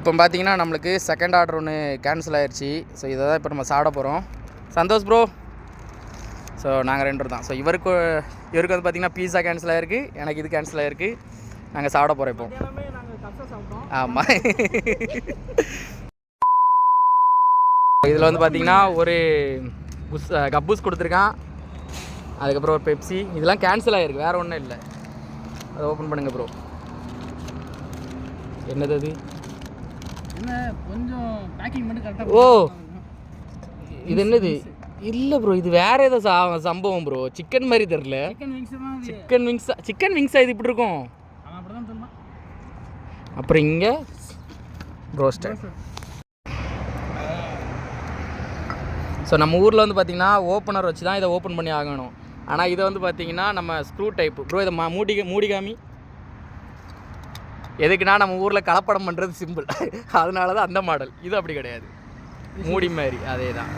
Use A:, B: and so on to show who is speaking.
A: இப்போ பார்த்தீங்கன்னா நம்மளுக்கு செகண்ட் ஆர்டர் ஒன்று கேன்சல் ஆயிடுச்சு ஸோ இதை தான் இப்போ நம்ம சாப்பிட போகிறோம் சந்தோஷ் ப்ரோ ஸோ நாங்கள் ரெண்டு தான். ஸோ இவருக்கு இவருக்கு வந்து பார்த்தீங்கன்னா பீஸா கேன்சல் ஆகிருக்கு எனக்கு இது கேன்சல் ஆகிருக்கு நாங்கள் சாப்பிட போகிறோம் இப்போ. ஆமாம் இதில் வந்து பார்த்தீங்கன்னா ஒரு குஸ் கப்பூஸ் கொடுத்துருக்கான். அதுக்கப்புறம் ஒரு பெப்சி. இதெல்லாம் கேன்சல் ஆகிருக்கு வேறு ஒன்றும் இல்லை. அதை ஓப்பன் பண்ணுங்கள் ப்ரோ என்னது அது? ஓ. இது என்னது? இல்லை ப்ரோ இது வேற ஏதோ சம்பவம் ப்ரோ சிக்கன் மாதிரி தெரில
B: சிக்கன் விங்ஸ்
A: சிக்கன் விங்ஸ் இது இப்படி இருக்கும்? அப்புறம் இங்கே ப்ரோஸ்டர் ஸோ நம்ம ஊரில் வந்து பார்த்தீங்கன்னா ஓப்பனர் வச்சு தான் இதை ஓப்பன் பண்ணி ஆகணும். ஆனால் இதை வந்து பார்த்தீங்கன்னா நம்ம ஸ்க்ரூ டைப் ப்ரோ இதை மூடி மூடிகாமி. எதுக்குன்னா நம்ம ஊரில் கலப்படம் பண்ணுறது சிம்பிள் அதனால தான் அந்த மாடல் இது அப்படி கிடையாது. மூடி மாதிரி அதே தான்